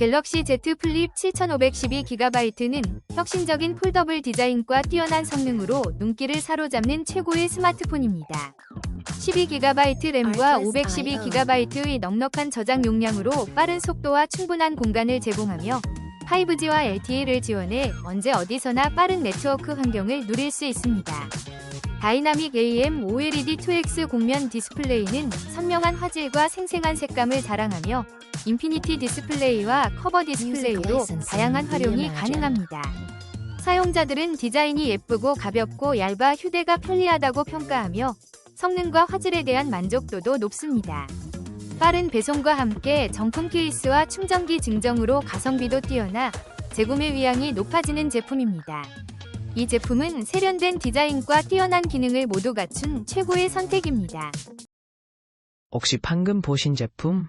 갤럭시 Z 플립 7512GB는 혁신적인 폴더블 디자인과 뛰어난 성능으로 눈길을 사로잡는 최고의 스마트폰입니다. 12GB 램과 512GB의 넉넉한 저장 용량으로 빠른 속도와 충분한 공간을 제공하며 5G와 LTE를 지원해 언제 어디서나 빠른 네트워크 환경을 누릴 수 있습니다. 다이나믹 AM OLED 2X 곡면 디스플레이는 선명한 화질과 생생한 색감을 자랑하며 인피니티 디스플레이와 커버 디스플레이로 다양한 활용이 가능합니다. 사용자들은 디자인이 예쁘고 가볍고 얇아 휴대가 편리하다고 평가하며 성능과 화질에 대한 만족도도 높습니다. 빠른 배송과 함께 정품 케이스와 충전기 증정으로 가성비도 뛰어나 재구매 위향이 높아지는 제품입니다. 이 제품은 세련된 디자인과 뛰어난 기능을 모두 갖춘 최고의 선택입니다. 혹시 방금 보신 제품